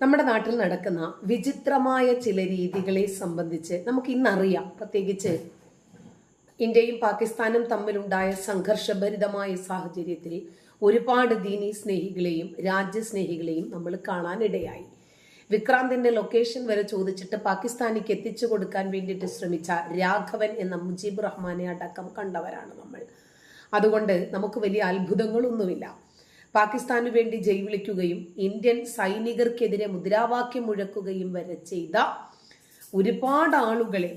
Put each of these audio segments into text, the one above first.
നമ്മുടെ നാട്ടിൽ നടക്കുന്ന വിചിത്രമായ ചില രീതികളെ സംബന്ധിച്ച് നമുക്ക് ഇന്നറിയാം പ്രത്യേകിച്ച് ഇന്ത്യയും പാകിസ്ഥാനും തമ്മിലുണ്ടായ സംഘർഷഭരിതമായ സാഹചര്യത്തിൽ ഒരുപാട് ദീനി സ്നേഹികളെയും രാജ്യസ്നേഹികളെയും നമ്മൾ കാണാനിടയായി. വിക്രാന്തിന്റെ ലൊക്കേഷൻ വരെ ചോദിച്ചിട്ട് പാകിസ്ഥാനിക്ക് എത്തിച്ചു കൊടുക്കാൻ വേണ്ടിയിട്ട് ശ്രമിച്ച രാഘവൻ എന്ന മുജീബ് റഹ്മാനെ അടക്കം കണ്ടവരാണ് നമ്മൾ. അതുകൊണ്ട് നമുക്ക് വലിയ അത്ഭുതങ്ങളൊന്നുമില്ല. പാകിസ്ഥാനു വേണ്ടി ജയ് വിളിക്കുകയും ഇന്ത്യൻ സൈനികർക്കെതിരെ മുദ്രാവാക്യം മുഴക്കുകയും വരെ ചെയ്ത ഒരുപാട് ആളുകളെ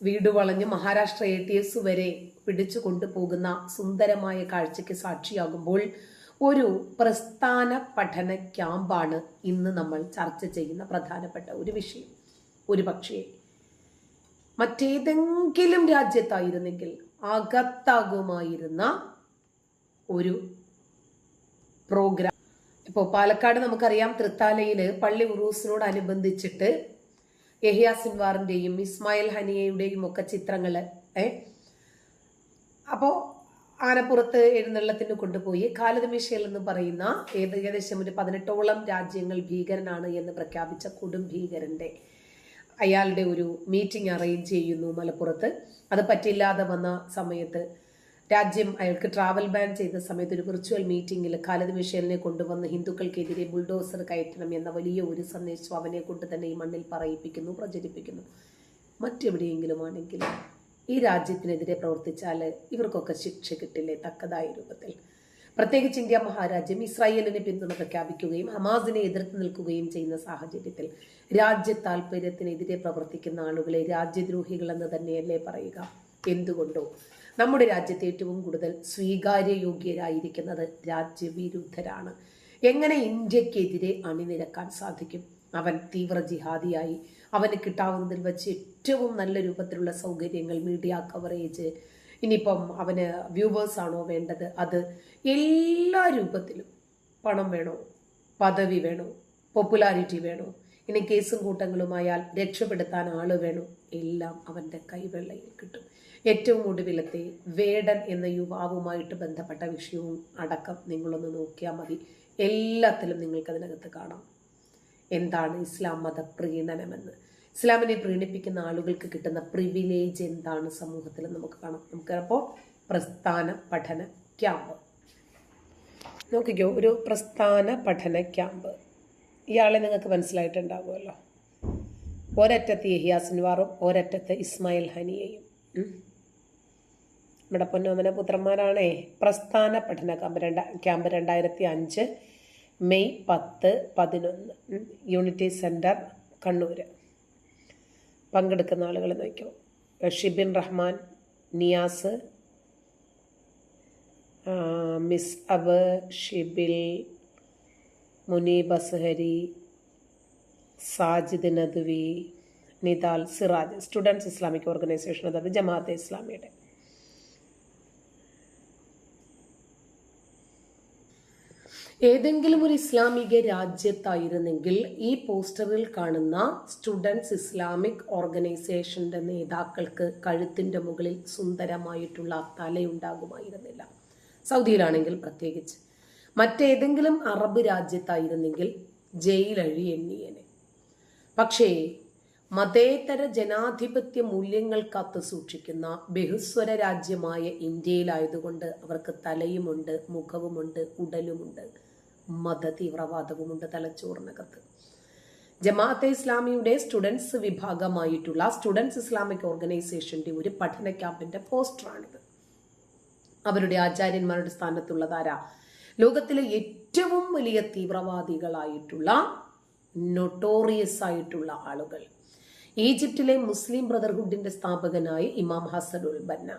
വീട് വളഞ്ഞ് മഹാരാഷ്ട്ര എ ടി എസ് വരെ പിടിച്ചു കൊണ്ടുപോകുന്ന സുന്ദരമായ കാഴ്ചയ്ക്ക് സാക്ഷിയാകുമ്പോൾ ഒരു പ്രസ്ഥാന പഠന ക്യാമ്പാണ് ഇന്ന് നമ്മൾ ചർച്ച ചെയ്യുന്ന പ്രധാനപ്പെട്ട ഒരു വിഷയം. ഒരു പക്ഷേ മറ്റേതെങ്കിലും രാജ്യത്തായിരുന്നെങ്കിൽ അകത്താകുമായിരുന്ന ഒരു പ്രോഗ്രാം. ഇപ്പോൾ പാലക്കാട് നമുക്കറിയാം തൃത്താലയിൽ പള്ളി ഉറൂസിനോടനുബന്ധിച്ചിട്ട് യഹിയ സിൻവാറിന്റെയും ഇസ്മായിൽ ഹനിയയുടെയും ഒക്കെ ചിത്രങ്ങൾ ഏ? അപ്പോൾ ആനപ്പുറത്ത് എഴുന്നള്ളത്തിന് കൊണ്ടുപോയി ഖാലിദ് എന്ന് പറയുന്ന ഏകദേശം ഒരു പതിനെട്ടോളം രാജ്യങ്ങൾ ഭീകരനാണ് എന്ന് പ്രഖ്യാപിച്ച കൊടും ഭീകരന്റെ അയാളുടെ ഒരു മീറ്റിംഗ് അറേഞ്ച് ചെയ്യുന്നു മലപ്പുറത്ത്. അത് പറ്റില്ലാതെ വന്ന സമയത്ത് രാജ്യം അയാൾക്ക് ട്രാവൽ ബാൻ ചെയ്ത സമയത്ത് ഒരു വിർച്വൽ മീറ്റിംഗിൽ ഖാലിദ് മിഷേലിനെ കൊണ്ടുവന്ന് ഹിന്ദുക്കൾക്കെതിരെ ബുൾഡോസർ കയറ്റണം എന്ന വലിയ ഒരു സന്ദേശം അവനെ കൊണ്ട് തന്നെ ഈ മണ്ണിൽ പറയിപ്പിക്കുന്നു പ്രചരിപ്പിക്കുന്നു. മറ്റെവിടെയെങ്കിലും ആണെങ്കിൽ ഈ രാജ്യത്തിനെതിരെ പ്രവർത്തിച്ചാൽ ഇവർക്കൊക്കെ ശിക്ഷ കിട്ടില്ലേ തക്കതായ രൂപത്തിൽ. പ്രത്യേകിച്ച് ഇന്ത്യ മഹാരാജ്യം ഇസ്രായേലിനെ പിന്തുണ പ്രഖ്യാപിക്കുകയും ഹമാസിനെ എതിർത്ത് നിൽക്കുകയും ചെയ്യുന്ന സാഹചര്യത്തിൽ രാജ്യ താല്പര്യത്തിനെതിരെ പ്രവർത്തിക്കുന്ന ആളുകളെ രാജ്യദ്രോഹികളെന്ന് തന്നെയല്ലേ പറയുക? എന്തുകൊണ്ടോ? നമ്മുടെ രാജ്യത്ത് ഏറ്റവും കൂടുതൽ സ്വീകാര്യയോഗ്യരായിരിക്കുന്നത് രാജ്യവിരുദ്ധരാണ്. എങ്ങനെ ഇന്ത്യക്കെതിരെ അണിനിരക്കാൻ സാധിക്കും? അവൻ തീവ്ര ജിഹാദിയായി. അവന് കിട്ടാവുന്നതിൽ വെച്ച് ഏറ്റവും നല്ല രൂപത്തിലുള്ള സൗകര്യങ്ങൾ മീഡിയ കവറേജ് ഇനിയിപ്പം അവന് വ്യൂവേഴ്സ് ആണോ വേണ്ടത്? അത് എല്ലാ രൂപത്തിലും പണം വേണോ? പദവി വേണോ? പോപ്പുലാരിറ്റി വേണോ? ഇനി കേസും കൂട്ടങ്ങളുമായാൽ രക്ഷപ്പെടുത്താൻ ആൾ വേണം. എല്ലാം അവന്റെ കൈവെള്ളയിൽ കിട്ടും. ഏറ്റവും ഒടുവിലത്തെ വേടൻ എന്ന യുവാവുമായിട്ട് ബന്ധപ്പെട്ട വിഷയവും അടക്കം നിങ്ങളൊന്ന് നോക്കിയാൽ മതി. എല്ലാത്തിലും നിങ്ങൾക്ക് അതിനകത്ത് കാണാം. എന്താണ് ഇസ്ലാം മത പ്രീണനമെന്ന് ഇസ്ലാമിനെ പ്രീണിപ്പിക്കുന്ന ആളുകൾക്ക് കിട്ടുന്ന പ്രിവിലേജ് എന്താണ് സമൂഹത്തിൽ നമുക്ക് കാണാം. നമുക്ക് അപ്പോൾ പ്രസ്ഥാന പഠന ക്യാമ്പ്. നോക്കിക്കോ ഒരു പ്രസ്ഥാന പഠന ക്യാമ്പ്. ഇയാളെ നിങ്ങൾക്ക് മനസ്സിലായിട്ടുണ്ടാകുമല്ലോ ഒരറ്റത്ത് യഹിയ സിൻവാറും ഒരറ്റത്ത് ഇസ്മായിൽ ഹനിയയും. നമ്മുടെ പൊന്നോമന പുത്രന്മാരാണേ. പ്രസ്ഥാന പഠന ക്യാമ്പ് രണ്ട ക്യാമ്പ് രണ്ടായിരത്തി അഞ്ച് മെയ് പത്ത് പതിനൊന്ന്. യൂണിറ്റി സെന്റർ കണ്ണൂർ പങ്കെടുക്കുന്ന ആളുകൾ നോക്കിയോ Shibin Rahman Niyas Misab Shibil Muneeb Azhari Sajid Nadvi Nithal Siraj students Islamic organisation അതായത് ജമാഅത്തെ ഇസ്ലാമിയുടെ. ഏതെങ്കിലും ഒരു ഇസ്ലാമിക രാജ്യത്തായിരുന്നെങ്കിൽ ഈ പോസ്റ്ററിൽ കാണുന്ന സ്റ്റുഡൻസ് ഇസ്ലാമിക് ഓർഗനൈസേഷന്റെ നേതാക്കൾക്ക് കഴുത്തിന്റെ മുകളിൽ സുന്ദരമായിട്ടുള്ള തലയുണ്ടാകുമായിരുന്നില്ല. സൗദിയിലാണെങ്കിൽ പ്രത്യേകിച്ച്. മറ്റേതെങ്കിലും അറബ് രാജ്യത്തായിരുന്നെങ്കിൽ ജയിലഴി എണ്ണിയനെ. പക്ഷേ മതേതര ജനാധിപത്യ മൂല്യങ്ങൾ സൂക്ഷിക്കുന്ന ബഹുസ്വര രാജ്യമായ ഇന്ത്യയിലായതുകൊണ്ട് അവർക്ക് തലയുമുണ്ട് മുഖവുമുണ്ട് ഉടലുമുണ്ട് മത തീവ്രവാദവുമുണ്ട് തലച്ചോറിനകത്ത്. ജമാഅത്തെ ഇസ്ലാമിയുടെ സ്റ്റുഡൻസ് വിഭാഗമായിട്ടുള്ള സ്റ്റുഡൻസ് ഇസ്ലാമിക് ഓർഗനൈസേഷന്റെ ഒരു പഠന ക്യാമ്പിന്റെ പോസ്റ്ററാണിത്. അവരുടെ ആചാര്യന്മാരുടെ സ്ഥാനത്തുള്ളതാരാ ലോകത്തിലെ ഏറ്റവും വലിയ തീവ്രവാദികളായിട്ടുള്ള നൊട്ടോറിയസ് ആയിട്ടുള്ള ആളുകൾ. ഈജിപ്തിലെ മുസ്ലിം ബ്രദർഹുഡിന്റെ സ്ഥാപകനായ ഇമാം ഹസൻ ഉൽ ബന്ന.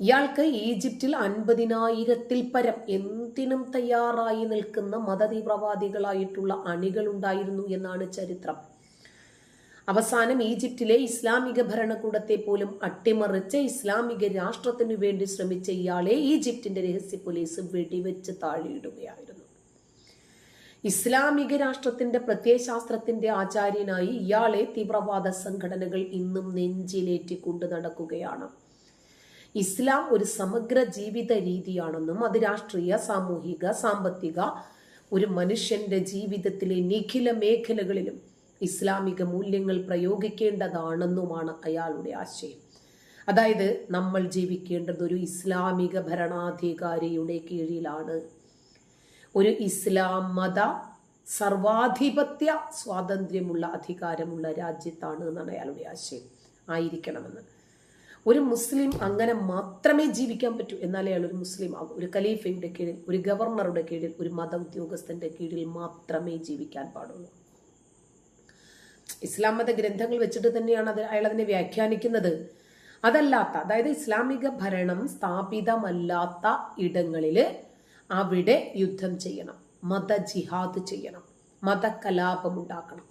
ഇയാൾക്ക് ഈജിപ്തിൽ അൻപതിനായിരത്തിൽ പരം എന്തിനും തയ്യാറായി നിൽക്കുന്ന മതതീവ്രവാദികളായിട്ടുള്ള അണികളുണ്ടായിരുന്നു എന്നാണ് ചരിത്രം. അവസാനം ഈജിപ്തിലെ ഇസ്ലാമിക ഭരണകൂടത്തെ പോലും അട്ടിമറിച്ച് ഇസ്ലാമിക രാഷ്ട്രത്തിനു വേണ്ടി ശ്രമിച്ച ഇയാളെ ഈജിപ്തിന്റെ രഹസ്യ പോലീസ് വെടിവെച്ച് താഴെയിടുകയായിരുന്നു. ഇസ്ലാമിക രാഷ്ട്രത്തിന്റെ പ്രത്യയശാസ്ത്രത്തിന്റെ ആചാര്യനായി ഇയാളെ തീവ്രവാദ സംഘടനകൾ ഇന്നും നെഞ്ചിലേറ്റി കൊണ്ടു നടക്കുകയാണ്. ഇസ്ലാം ഒരു സമഗ്ര ജീവിത രീതിയാണെന്നും അത് രാഷ്ട്രീയ സാമൂഹിക സാമ്പത്തിക ഒരു മനുഷ്യന്റെ ജീവിതത്തിലെ നിഖില മേഖലകളിലും ഇസ്ലാമിക മൂല്യങ്ങൾ പ്രയോഗിക്കേണ്ടതാണെന്നുമാണ് അയാളുടെ ആശയം. അതായത് നമ്മൾ ജീവിക്കേണ്ടത് ഒരു ഇസ്ലാമിക ഭരണാധികാരിയുടെ കീഴിലാണ്. ഒരു ഇസ്ലാം മത സർവാധിപത്യ സ്വാതന്ത്ര്യമുള്ള അധികാരമുള്ള രാജ്യത്താണ് എന്നാണ് അയാളുടെ ആശയം. ആയിരിക്കണമെന്ന്. ഒരു മുസ്ലിം അങ്ങനെ മാത്രമേ ജീവിക്കാൻ പറ്റൂ എന്നാലേ അയാൾ ഒരു മുസ്ലിം ആകും. ഒരു ഖലീഫയുടെ കീഴിൽ ഒരു ഗവർണറുടെ കീഴിൽ ഒരു മത ഉദ്യോഗസ്ഥന്റെ കീഴിൽ മാത്രമേ ജീവിക്കാൻ പാടുള്ളൂ. ഇസ്ലാം മത ഗ്രന്ഥങ്ങൾ വെച്ചിട്ട് തന്നെയാണ് അത് അയാൾ അതിനെ വ്യാഖ്യാനിക്കുന്നത്. അതല്ലാത്ത അതായത് ഇസ്ലാമിക ഭരണം സ്ഥാപിതമല്ലാത്ത ഇടങ്ങളിൽ അവിടെ യുദ്ധം ചെയ്യണം. മത ജിഹാദ് ചെയ്യണം. മതകലാപം ഉണ്ടാക്കണം.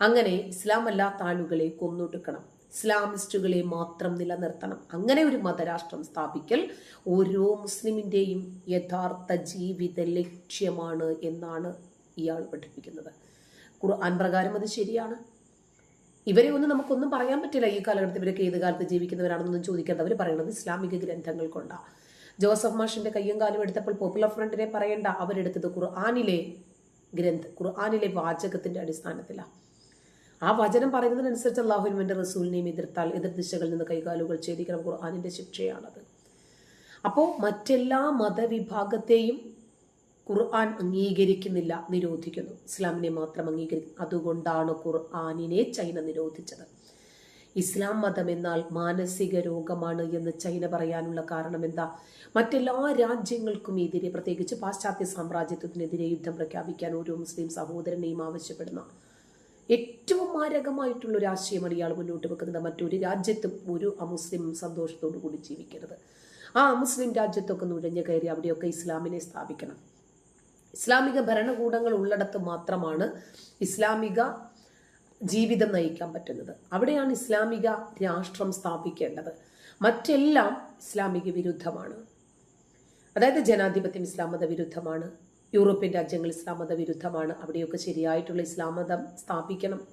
അങ്ങനെ ഇസ്ലാം അല്ലാത്ത ആളുകളെ കൊന്നൊടുക്കണം. ഇസ്ലാമിസ്റ്റുകളെ മാത്രം നിലനിർത്തണം. അങ്ങനെ ഒരു മതരാഷ്ട്രം സ്ഥാപിക്കൽ ഓരോ മുസ്ലിമിന്റെയും യഥാർത്ഥ ജീവിത ലക്ഷ്യമാണ് എന്നാണ് ഇയാൾ പഠിപ്പിക്കുന്നത്. ഖുർആൻ പ്രകാരം അത് ശരിയാണ്. ഇവരെ ഒന്നും നമുക്കൊന്നും പറയാൻ പറ്റില്ല. ഈ കാലഘട്ടത്തിൽ ഇവരൊക്കെ ഏത് കാലത്ത് ജീവിക്കുന്നവരാണെന്നൊന്നും ചോദിക്കാതെ അവർ പറയുന്നത് ഇസ്ലാമിക ഗ്രന്ഥങ്ങൾ കൊണ്ടാണ് ജോസഫ് മാഷിന്റെ കയ്യും കാലും എടുത്തപ്പോൾ പോപ്പുലർ ഫ്രണ്ടിനെ പറയേണ്ട. അവരെടുത്തത് ഖുർആാനിലെ ഗ്രന്ഥ ഖുർആാനിലെ വാചകത്തിന്റെ അടിസ്ഥാനത്തിലാണ് ആ വചനം പറയുന്നതിനനുസരിച്ച് അള്ളാഹുലിന്റെ റസൂലിനെയും എതിർത്താൽ എതിർ ദിശകളിൽ നിന്ന് കൈകാലുകൾ ഛേദിക്കണം ഖുർആാനിന്റെ ശിക്ഷയാണത്. അപ്പോൾ മറ്റെല്ലാ മതവിഭാഗത്തെയും ഖുർആൻ അംഗീകരിക്കുന്നില്ല നിരോധിക്കുന്നു. ഇസ്ലാമിനെ മാത്രം അംഗീകരിക്കുന്നു. അതുകൊണ്ടാണ് ഖുർആാനിനെ ചൈന നിരോധിച്ചത്. ഇസ്ലാം മതം എന്നാൽ മാനസിക രോഗമാണ് എന്ന് ചൈന പറയാനുള്ള കാരണം എന്താ? മറ്റെല്ലാ രാജ്യങ്ങൾക്കും എതിരെ പ്രത്യേകിച്ച് പാശ്ചാത്യ സാമ്രാജ്യത്വത്തിനെതിരെ യുദ്ധം പ്രഖ്യാപിക്കാൻ ഓരോ മുസ്ലിം സഹോദരനെയും ആവശ്യപ്പെടുന്ന ഏറ്റവും മാരകമായിട്ടുള്ള ഒരു ആശയമാണ് ഇയാൾ മുന്നോട്ട് വെക്കുന്നത്. മറ്റൊരു രാജ്യത്തും ഒരു അമുസ്ലിം സന്തോഷത്തോടു കൂടി ജീവിക്കരുത്. ആ മുസ്ലിം രാജ്യത്തൊക്കെ നുഴഞ്ഞു കയറി അവിടെയൊക്കെ ഇസ്ലാമിനെ സ്ഥാപിക്കണം. ഇസ്ലാമിക ഭരണകൂടങ്ങൾ ഉള്ളിടത്ത് മാത്രമാണ് ഇസ്ലാമിക ജീവിതം നയിക്കാൻ പറ്റുന്നത്. അവിടെയാണ് ഇസ്ലാമിക രാഷ്ട്രം സ്ഥാപിക്കേണ്ടത്. മറ്റെല്ലാം ഇസ്ലാമിക വിരുദ്ധമാണ്. അതായത് ജനാധിപത്യം ഇസ്ലാം മത വിരുദ്ധമാണ്. യൂറോപ്യൻ രാജ്യങ്ങൾ ഇസ്ലാം മത വിരുദ്ധമാണ്. അവിടെയൊക്കെ ശരിയായിട്ടുള്ള ഇസ്ലാം മതം സ്ഥാപിക്കണം.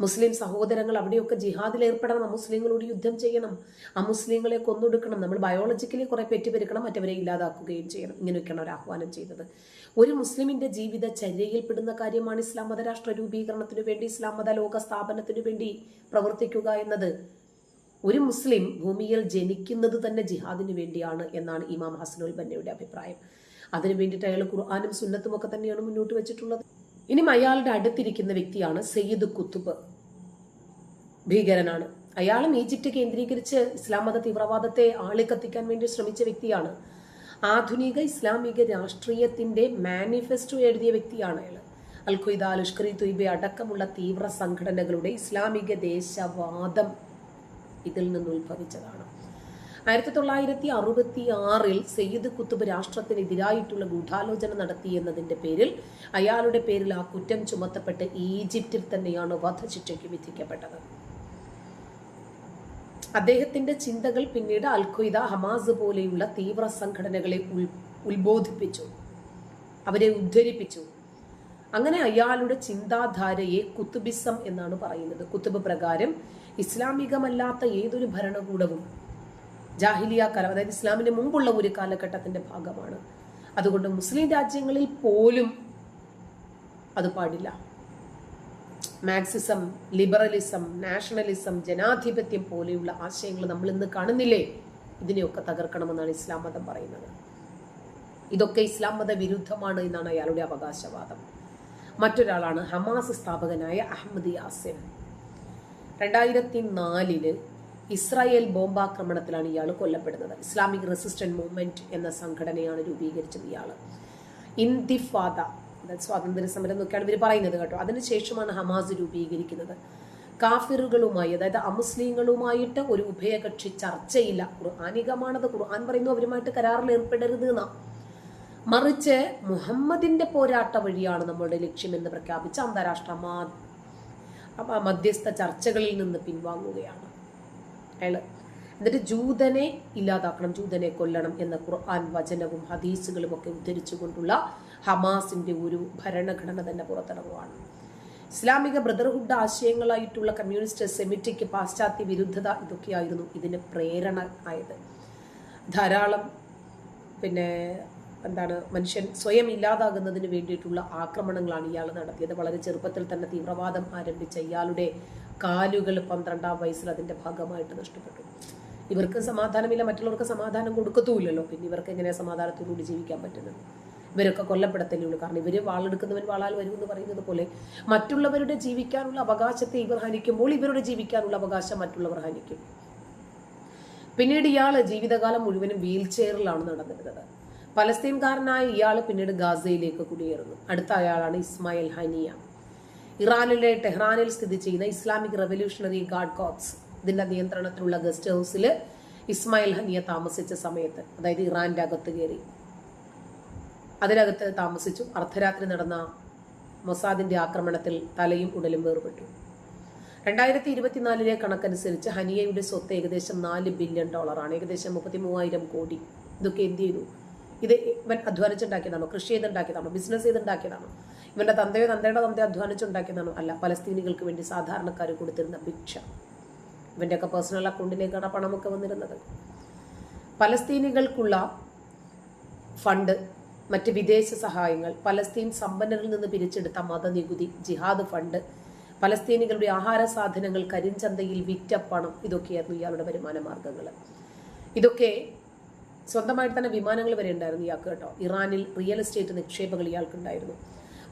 മുസ്ലിം സഹോദരങ്ങൾ അവിടെയൊക്കെ ജിഹാദിൽ ഏർപ്പെടണം. അമുസ്ലിങ്ങളോട് യുദ്ധം ചെയ്യണം. അമുസ്ലിങ്ങളെ കൊന്നൊടുക്കണം. നമ്മൾ ബയോളജിക്കലി കുറെ പെറ്റുപെരുക്കണം. മറ്റവരെ ഇല്ലാതാക്കുകയും ചെയ്യണം. ഇങ്ങനെയൊക്കെയാണ് ഒരു ആഹ്വാനം ചെയ്തത്. ഒരു മുസ്ലിമിന്റെ ജീവിത ചര്യയിൽപ്പെടുന്ന കാര്യമാണ് ഇസ്ലാം മതരാഷ്ട്ര രൂപീകരണത്തിനു വേണ്ടി ഇസ്ലാം മത ലോക സ്ഥാപനത്തിനു വേണ്ടി പ്രവർത്തിക്കുക എന്നത്. ഒരു മുസ്ലിം ഭൂമിയിൽ ജനിക്കുന്നത് തന്നെ ജിഹാദിന് വേണ്ടിയാണ് എന്നാണ് ഇമാം ഹസനുൽ ബന്നയുടെ അഭിപ്രായം. അതിനു വേണ്ടിയിട്ട് അയാൾ ഖുർആാനും സുന്നത്തും ഒക്കെ തന്നെയാണ് മുന്നോട്ട് വെച്ചിട്ടുള്ളത്. ഇനി അയാളുടെ അടുത്തിരിക്കുന്ന വ്യക്തിയാണ് സയ്യിദ് കുത്തുബ് ഭീകരനാണ്. അയാളും ഈജിപ്റ്റ് കേന്ദ്രീകരിച്ച് ഇസ്ലാം മത തീവ്രവാദത്തെ ആളിക്കത്തിക്കാൻ വേണ്ടി ശ്രമിച്ച വ്യക്തിയാണ് ആധുനിക ഇസ്ലാമിക രാഷ്ട്രീയത്തിന്റെ മാനിഫെസ്റ്റോ എഴുതിയ വ്യക്തിയാണ് അയാൾ. അൽ ഇ തൊയ്ബ അടക്കമുള്ള തീവ്ര സംഘടനകളുടെ ഇസ്ലാമിക ദേശവാദം ഇതിൽ നിന്ന് ഉത്ഭവിച്ചതാണ്. ആയിരത്തി തൊള്ളായിരത്തി അറുപത്തി ആറിൽ സയ്യിദ് കുത്തുബ് രാഷ്ട്രത്തിനെതിരായിട്ടുള്ള ഗൂഢാലോചന നടത്തി എന്നതിന്റെ പേരിൽ അയാളുടെ പേരിൽ ആ കുറ്റം ചുമത്തപ്പെട്ട് ഈജിപ്തിൽ തന്നെയാണ് വധശിക്ഷയ്ക്ക് വിധിക്കപ്പെട്ടത്. അദ്ദേഹത്തിന്റെ ചിന്തകൾ പിന്നീട് അൽഖ്വയ്ദ ഹമാസ് പോലെയുള്ള തീവ്ര സംഘടനകളെ ഉത്ബോധിപ്പിച്ചു. അവരെ ഉദ്ധരിപ്പിച്ചു. അങ്ങനെ അയാളുടെ ചിന്താധാരയെ കുത്തുബിസം എന്നാണ് പറയുന്നത്. കുത്തുബ് പ്രകാരം ഇസ്ലാമികമല്ലാത്ത ഏതൊരു ഭരണകൂടവും ജാഹിലിയ കാലം അതായത് ഇസ്ലാമിന് മുമ്പുള്ള ഒരു കാലഘട്ടത്തിന്റെ ഭാഗമാണ്. അതുകൊണ്ട് മുസ്ലിം രാജ്യങ്ങളിൽ പോലും അത് പാടില്ല. മാക്സിസം ലിബറലിസം നാഷണലിസം ജനാധിപത്യം പോലെയുള്ള ആശയങ്ങൾ നമ്മൾ ഇന്ന് കാണുന്നില്ലേ? ഇതിനെയൊക്കെ തകർക്കണമെന്നാണ് ഇസ്ലാം മതം പറയുന്നത്. ഇതൊക്കെ ഇസ്ലാം മത വിരുദ്ധമാണ് എന്നാണ് അയാളുടെ അവകാശവാദം. മറ്റൊരാളാണ് ഹമാസ് സ്ഥാപകനായ അഹമ്മദ് യാസിൻ. രണ്ടായിരത്തി നാലിൽ ഇസ്രായേൽ ബോംബാക്രമണത്തിലാണ് ഇയാൾ കൊല്ലപ്പെടുന്നത്. ഇസ്ലാമിക് റെസിസ്റ്റന്റ് മൂവ്മെന്റ് എന്ന സംഘടനയാണ് രൂപീകരിച്ചത് ഇയാൾ ഇന്തിഫാദ സ്വാതന്ത്ര്യ സമരം എന്നൊക്കെയാണ് ഇവർ പറയുന്നത് കേട്ടോ. അതിനുശേഷമാണ് ഹമാസ് രൂപീകരിക്കുന്നത്. കാഫിറുകളുമായി അതായത് അമുസ്ലിങ്ങളുമായിട്ട് ഒരു ഉഭയകക്ഷി ചർച്ചയില്ല. ഖുർആാനികമാണത്. ഖുർആൻ പറയുന്നു അവരുമായിട്ട് കരാറിൽ ഏർപ്പെടരുത് എന്നാ. മറിച്ച് മുഹമ്മദിന്റെ പോരാട്ട വഴിയാണ് നമ്മളുടെ ലക്ഷ്യമെന്ന് പ്രഖ്യാപിച്ച അന്താരാഷ്ട്ര മധ്യസ്ഥ ചർച്ചകളിൽ നിന്ന് പിൻവാങ്ങുകയാണ്. അയാൾ എന്നിട്ട് ജൂതനെ ഇല്ലാതാക്കണം ജൂതനെ കൊല്ലണം എന്ന ഖുർആൻ വചനവും ഹദീസുകളും ഒക്കെ ഉദ്ധരിച്ചുകൊണ്ടുള്ള ഹമാസിന്റെ ഒരു ഭരണഘടന തന്നെ പുറത്തിറങ്ങുവാണ്. ഇസ്ലാമിക ബ്രദർഹുഡ് ആശയങ്ങളായിട്ടുള്ള കമ്മ്യൂണിസ്റ്റ് സെമിറ്റിക്ക് പാശ്ചാത്യ വിരുദ്ധത ഇതൊക്കെയായിരുന്നു ഇതിന് പ്രേരണ ആയത്. ധാരാളം പിന്നെ എന്താണ് മനുഷ്യൻ സ്വയം ഇല്ലാതാകുന്നതിന് വേണ്ടിയിട്ടുള്ള ആക്രമണങ്ങളാണ് ഇയാൾ നടത്തിയത്. വളരെ ചെറുപ്പത്തിൽ തന്നെ തീവ്രവാദം ആരംഭിച്ച ഇയാളുടെ കാലുകൾ പന്ത്രണ്ടാം വയസ്സിൽ അതിന്റെ ഭാഗമായിട്ട് നഷ്ടപ്പെട്ടു. ഇവർക്ക് സമാധാനമില്ല മറ്റുള്ളവർക്ക് സമാധാനം കൊടുക്കത്തുമില്ലല്ലോ. പിന്നെ ഇവർക്ക് എങ്ങനെയാണ് സമാധാനത്തോടുകൂടി ജീവിക്കാൻ പറ്റുന്നത്? ഇവരൊക്കെ കൊല്ലപ്പെടത്തല്ലേ കാരണം ഇവർ വാളെടുക്കുന്നവൻ വാളാൽ വരും എന്ന് പറയുന്നത് പോലെ മറ്റുള്ളവരുടെ ജീവിക്കാനുള്ള അവകാശത്തെ ഇവർ ഹനിക്കുമ്പോൾ ഇവരുടെ ജീവിക്കാനുള്ള അവകാശം മറ്റുള്ളവർ ഹനിക്കും. പിന്നീട് ഇയാൾ ജീവിതകാലം മുഴുവനും വീൽ ചെയറിലാണ് നടന്നിരുന്നത്. പലസ്തീൻകാരനായ ഇയാൾ പിന്നീട് ഗാസയിലേക്ക് കുടിയേറുന്നു. അടുത്ത അയാളാണ് ഇസ്മായിൽ ഹനിയ. ഇറാനിലെ ടെഹ്റാനിൽ സ്ഥിതി ചെയ്യുന്ന ഇസ്ലാമിക് റവല്യൂഷണറി ഗാർഡ് കോപ്സ്. ഇതിന്റെ നിയന്ത്രണത്തിലുള്ള ഗസ്റ്റ് ഹൗസിൽ ഇസ്മായിൽ ഹനിയ താമസിച്ച സമയത്ത് അതായത് ഇറാന്റെ അകത്ത് കയറി. അതിനകത്ത് താമസിച്ചു. അർദ്ധരാത്രി നടന്ന മൊസാദിന്റെ ആക്രമണത്തിൽ തലയും ഉടലും വേർപെട്ടു. രണ്ടായിരത്തി ഇരുപത്തിനാലിലെ കണക്കനുസരിച്ച് ഹനിയയുടെ സ്വത്ത് ഏകദേശം നാല് ബില്യൺ ഡോളറാണ്. ഏകദേശം മുപ്പത്തി മൂവായിരം കോടി ഇതൊക്കെ എന്ത് ചെയ്തു? ഇത് ഇവൻ അധ്വാനിച്ചുണ്ടാക്കിയതാണോ? കൃഷി ചെയ്തുണ്ടാക്കിയതാണോ? ബിസിനസ് ചെയ്തുണ്ടാക്കിയതാണോ? ഇവന്റെ തന്തയോ തന്തയുടെ തന്തയോ അധ്വാനിച്ചുണ്ടാക്കിയതാണോ? അല്ല പലസ്തീനികൾക്ക് വേണ്ടി സാധാരണക്കാർ കൊടുത്തിരുന്ന ഭിക്ഷ. ഇവന്റെയൊക്കെ പേഴ്സണൽ അക്കൗണ്ടിലേക്കാണ് പണമൊക്കെ വന്നിരുന്നത്. പലസ്തീനികൾക്കുള്ള ഫണ്ട് മറ്റ് വിദേശ സഹായങ്ങൾ പലസ്തീൻ സമ്പന്നരിൽ നിന്ന് പിരിച്ചെടുത്ത മതനികുതി ജിഹാദ് ഫണ്ട് പലസ്തീനികളുടെ ആഹാര സാധനങ്ങൾ കരിഞ്ചന്തയിൽ വിറ്റ പണം ഇതൊക്കെയായിരുന്നു ഇയാളുടെ വരുമാന മാർഗങ്ങൾ ഇതൊക്കെ സ്വന്തമായിട്ട് തന്നെ വിമാനങ്ങൾ വരെ ഉണ്ടായിരുന്നു ഇയാൾക്ക് കേട്ടോ. ഇറാനിൽ റിയൽ എസ്റ്റേറ്റ് നിക്ഷേപങ്ങൾ ഇയാൾക്കുണ്ടായിരുന്നു.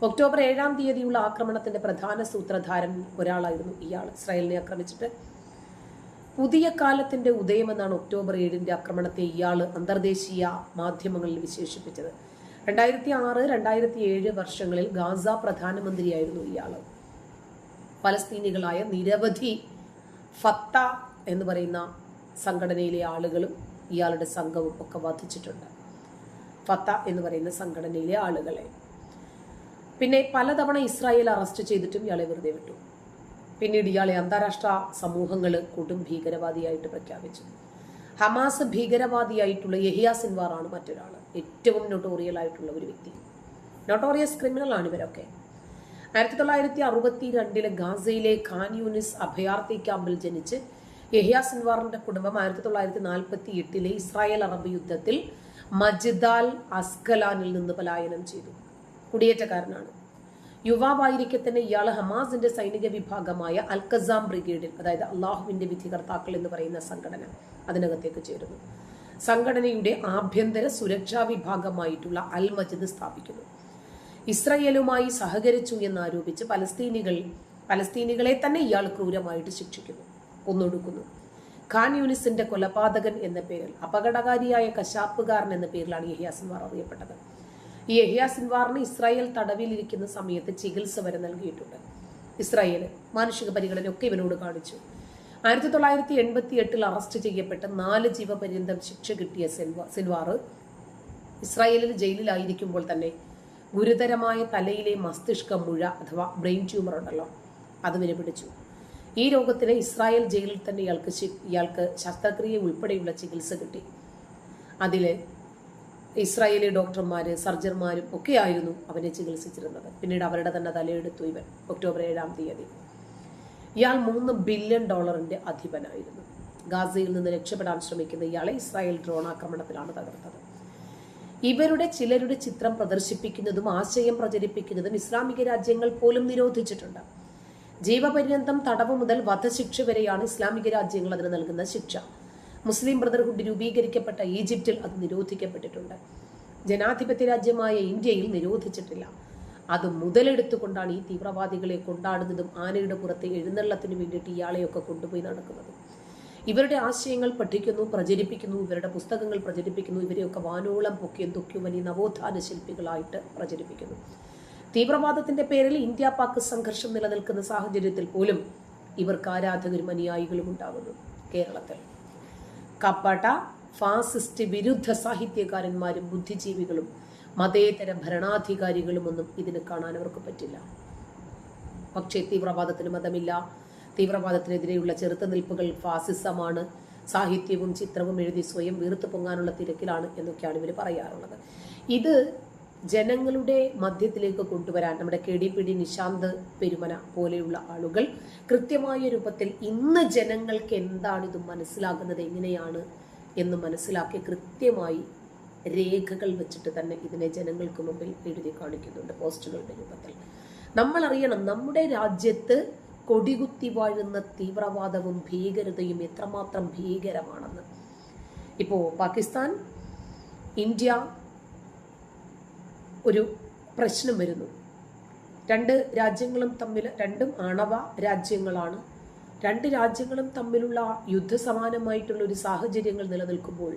ഒക്ടോബർ ഏഴാം തീയതിയുള്ള ആക്രമണത്തിന്റെ പ്രധാന സൂത്രധാരൻ ഒരാളായിരുന്നു ഇയാൾ. ഇസ്രായേലിനെ ആക്രമിച്ചിട്ട് പുതിയ കാലത്തിന്റെ ഉദയമെന്നാണ് ഒക്ടോബർ ഏഴിന്റെ ആക്രമണത്തെ ഇയാൾ അന്തർദേശീയ മാധ്യമങ്ങളിൽ വിശേഷിപ്പിച്ചത്. രണ്ടായിരത്തി ആറ് രണ്ടായിരത്തി ഏഴ് വർഷങ്ങളിൽ ഗാസ പ്രധാനമന്ത്രിയായിരുന്നു ഇയാൾ പലസ്തീനികളായ നിരവധി ഫത്ത എന്ന് പറയുന്ന സംഘടനയിലെ ആളുകളും ഇയാളുടെ സംഘവും ഒക്കെ വധിച്ചിട്ടുണ്ട്. ഫത്ത എന്ന് പറയുന്ന സംഘടനയിലെ ആളുകളെ. പിന്നെ പലതവണ ഇസ്രായേൽ അറസ്റ്റ് ചെയ്തിട്ടും ഇയാളെ വെറുതെ വിട്ടു. പിന്നീട് ഇയാളെ അന്താരാഷ്ട്ര സമൂഹങ്ങൾ കൊടും ഭീകരവാദിയായിട്ട് പ്രഖ്യാപിച്ചു ഹമാസ് ഭീകരവാദിയായിട്ടുള്ള യഹിയ സിൻവാറാണ് മറ്റൊരാൾ ഏറ്റവും നൊട്ടോറിയൽ ആയിട്ടുള്ള ഒരു വ്യക്തി. നൊട്ടോറിയസ് ക്രിമിനൽ ആണ് ഇവരൊക്കെ. ആയിരത്തി തൊള്ളായിരത്തി അറുപത്തി രണ്ടിലെ ഗാസയിലെ ഖാൻ യൂനിസ് അഭയാർത്ഥി ക്യാമ്പിൽ ജനിച്ച് യഹിയ സിൻവാറിന്റെ കുടുംബം ആയിരത്തി തൊള്ളായിരത്തി നാൽപ്പത്തി എട്ടിലെ ഇസ്രായേൽ അറബ് യുദ്ധത്തിൽ മജിദാൽ അസ്കലാനിൽ നിന്ന് പലായനം ചെയ്തു. കുടിയേറ്റക്കാരനാണ്. യുവാവായിരിക്കെ തന്നെ ഇയാൾ ഹമാസിന്റെ സൈനിക വിഭാഗമായ അൽക്കസാം ബ്രിഗേഡിൽ അതായത് അള്ളാഹുവിന്റെ വിധികർത്താക്കൾ എന്ന് പറയുന്ന സംഘടന അതിനകത്തേക്ക് ചേരുന്നു. സംഘടനയുടെ ആഭ്യന്തര സുരക്ഷാ വിഭാഗമായിട്ടുള്ള അൽ മജിദ് സ്ഥാപിക്കുന്നു. ഇസ്രയേലുമായി സഹകരിച്ചു എന്നാരോപിച്ച് പലസ്തീനികൾ പലസ്തീനികളെ തന്നെ ഇയാൾ ക്രൂരമായിട്ട് ശിക്ഷിക്കുന്നു കൊന്നൊടുക്കുന്നു. ഖാൻ യൂനിസിന്റെ കൊലപാതകൻ എന്ന പേരിൽ അപകടകാരിയായ കശാപ്പുകാരൻ എന്ന പേരിലാണ് യഹിയാസന്മാർ അറിയപ്പെട്ടത്. ഈ യഹിയ സിൻവാറിന് ഇസ്രായേൽ തടവിലിരിക്കുന്ന സമയത്ത് ചികിത്സ വരെ നൽകിയിട്ടുണ്ട്. ഇസ്രായേൽ മാനുഷിക പരിഗണനയൊക്കെ ഇവനോട് കാണിച്ചു. ആയിരത്തി തൊള്ളായിരത്തി എൺപത്തി എട്ടിൽ അറസ്റ്റ് ചെയ്യപ്പെട്ട നാല് ജീവപര്യന്തം ശിക്ഷ കിട്ടിയ സിൻവാ സിൻവാർ ഇസ്രായേലിൽ ജയിലിലായിരിക്കുമ്പോൾ തന്നെ ഗുരുതരമായ തലയിലെ മസ്തിഷ്ക മുഴ അഥവാ ബ്രെയിൻ ട്യൂമർ ഉണ്ടല്ലോ അത് പിടിച്ചു. ഈ രോഗത്തിന് ഇസ്രായേൽ ജയിലിൽ തന്നെ ഇയാൾക്ക് ഇയാൾക്ക് ശസ്ത്രക്രിയ ഉൾപ്പെടെയുള്ള ചികിത്സ കിട്ടി. അതിൽ ഇസ്രായേലി ഡോക്ടർമാര് സർജന്മാരും ഒക്കെ ആയിരുന്നു അവനെ ചികിത്സിച്ചിരുന്നത്. പിന്നീട് അവരുടെ തന്നെ തലയെടുത്തു ഇവൻ. ഒക്ടോബർ ഏഴാം തീയതി. ഇയാൾ മൂന്ന് ബില്യൺ ഡോളറിന്റെ അധിപനായിരുന്നു. ഗാസയിൽ നിന്ന് രക്ഷപ്പെടാൻ ശ്രമിക്കുന്ന ഇയാളെ ഇസ്രായേൽ ഡ്രോൺ ആക്രമണത്തിലാണ് തകർത്തത്. ഇവരുടെ ചിലരുടെ ചിത്രം പ്രദർശിപ്പിക്കുന്നതും ആശയം പ്രചരിപ്പിക്കുന്നതും ഇസ്ലാമിക രാജ്യങ്ങൾ പോലും നിരോധിച്ചിട്ടുണ്ട്. ജീവപര്യന്തം തടവ് മുതൽ വധശിക്ഷ വരെയാണ് ഇസ്ലാമിക രാജ്യങ്ങൾ അതിന് നൽകുന്ന ശിക്ഷ. മുസ്ലിം ബ്രദർഹുഡ് രൂപീകരിക്കപ്പെട്ട ഈജിപ്തിൽ അത് നിരോധിക്കപ്പെട്ടിട്ടുണ്ട്. ജനാധിപത്യ രാജ്യമായ ഇന്ത്യയിൽ നിരോധിച്ചിട്ടില്ല. അത് മുതലെടുത്തുകൊണ്ടാണ് ഈ തീവ്രവാദികളെ കൊണ്ടാടുന്നതും ആനയുടെ പുറത്തെ എഴുന്നള്ളത്തിന് വേണ്ടിയിട്ട് ഇയാളെയൊക്കെ കൊണ്ടുപോയി നടക്കുന്നത്. ഇവരുടെ ആശയങ്ങൾ പഠിക്കുന്നു പ്രചരിപ്പിക്കുന്നു ഇവരുടെ പുസ്തകങ്ങൾ പ്രചരിപ്പിക്കുന്നു ഇവരെയൊക്കെ വാനോളം പൊക്കി എന്തൊക്കെയോ വലിയ നവോത്ഥാന ശില്പികളായിട്ട് പ്രചരിപ്പിക്കുന്നു. തീവ്രവാദത്തിന്റെ പേരിൽ ഇന്ത്യ പാക് സംഘർഷം നിലനിൽക്കുന്ന സാഹചര്യത്തിൽ പോലും ഇവർക്ക് ആരാധകരും അനുയായികളും ഉണ്ടാകുന്നു കേരളത്തിൽ. കപ്പട്ട ഫാസിസ്റ്റ് വിരുദ്ധ സാഹിത്യകാരന്മാരും ബുദ്ധിജീവികളും മതേതര ഭരണാധികാരികളുമൊന്നും ഇതിന് കാണാൻ അവർക്ക് പറ്റില്ല. പക്ഷേ തീവ്രവാദത്തിന് മതമില്ല. തീവ്രവാദത്തിനെതിരെയുള്ള ചെറുത്തുനിൽപ്പുകൾ ഫാസിസമാണ്. സാഹിത്യവും ചിത്രവും എഴുതി സ്വയം വീർത്തു പൊങ്ങാനുള്ള തിരക്കിലാണ് എന്നൊക്കെയാണ് ഇവർ പറയാറുള്ളത്. ഇത് ജനങ്ങളുടെ മധ്യത്തിലേക്ക് കൊണ്ടുവരാൻ നമ്മുടെ K D P D Nishanth Perumana പോലെയുള്ള ആളുകൾ കൃത്യമായ രൂപത്തിൽ ഇന്ന് ജനങ്ങൾക്ക് എന്താണ് ഇത് മനസ്സിലാകുന്നത് എങ്ങനെയാണ് എന്ന് മനസ്സിലാക്കി കൃത്യമായി രേഖകൾ വെച്ചിട്ട് തന്നെ ഇതിനെ ജനങ്ങൾക്ക് മുമ്പിൽ എഴുതി കാണിക്കുന്നുണ്ട് പോസ്റ്റുകളുടെ രൂപത്തിൽ. നമ്മൾ അറിയണം നമ്മുടെ രാജ്യത്ത് കൊടികുത്തി വാഴുന്ന തീവ്രവാദവും ഭീകരതയും എത്രമാത്രം ഭീകരമാണെന്ന്. ഇപ്പോൾ പാകിസ്ഥാൻ ഇന്ത്യ ഒരു പ്രശ്നം വരുന്നു. രണ്ട് രാജ്യങ്ങളും തമ്മിൽ രണ്ടും ആണവ രാജ്യങ്ങളാണ്. രണ്ട് രാജ്യങ്ങളും തമ്മിലുള്ള യുദ്ധസമാനമായിട്ടുള്ള ഒരു സാഹചര്യങ്ങൾ നിലനിൽക്കുമ്പോൾ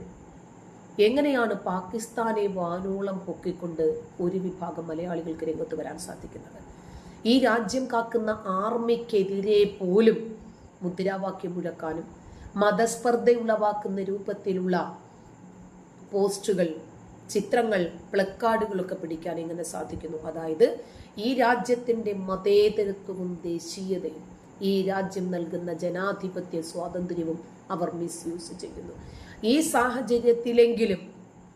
എങ്ങനെയാണ് പാകിസ്ഥാനെ വാനോളം പൊക്കിക്കൊണ്ട് ഒരു വിഭാഗം മലയാളികൾക്ക് രംഗത്ത് വരാൻ സാധിക്കുന്നത്? ഈ രാജ്യം കാക്കുന്ന ആർമിക്കെതിരെ പോലും മുദ്രാവാക്യം മുഴക്കാനും മതസ്പർദ്ധ ഉളവാക്കുന്ന രൂപത്തിലുള്ള പോസ്റ്റുകൾ ചിത്രങ്ങൾ പ്ലക്കാർഡുകളൊക്കെ പിടിക്കാൻ ഇങ്ങനെ സാധിക്കുന്നു. അതായത് ഈ രാജ്യത്തിന്റെ മതേതരത്വവും ദേശീയതയും ഈ രാജ്യം നൽകുന്ന ജനാധിപത്യ സ്വാതന്ത്ര്യവും അവർ മിസ്യൂസ് ചെയ്യുന്നു. ഈ സാഹചര്യത്തിലെങ്കിലും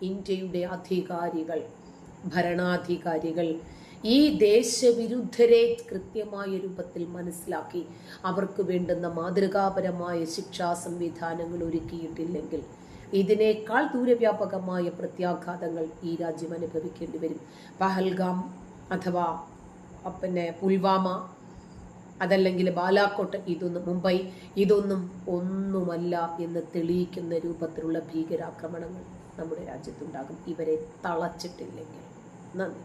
ഇന്ത്യയുടെ അധികാരികൾ ഭരണാധികാരികൾ ഈ ദേശവിരുദ്ധരെ കൃത്യമായ രൂപത്തിൽ മനസ്സിലാക്കി അവർക്ക് വേണ്ടുന്ന മാതൃകാപരമായ ശിക്ഷാ സംവിധാനങ്ങൾ ഒരുക്കിയിട്ടില്ലെങ്കിൽ ഇതിനേക്കാൾ ദൂരവ്യാപകമായ പ്രത്യാഘാതങ്ങൾ ഈ രാജ്യം അനുഭവിക്കേണ്ടി വരും. പഹൽഗാം അഥവാ പിന്നെ പുൽവാമ അതല്ലെങ്കിൽ ബാലാക്കോട്ട് ഇതൊന്നും മുംബൈ ഇതൊന്നും ഒന്നുമല്ല എന്ന് തെളിയിക്കുന്ന രൂപത്തിലുള്ള ഭീകരാക്രമണങ്ങൾ നമ്മുടെ രാജ്യത്തുണ്ടാകും. ഇവരെ തളച്ചിട്ടില്ലെങ്കിൽ. നന്ദി.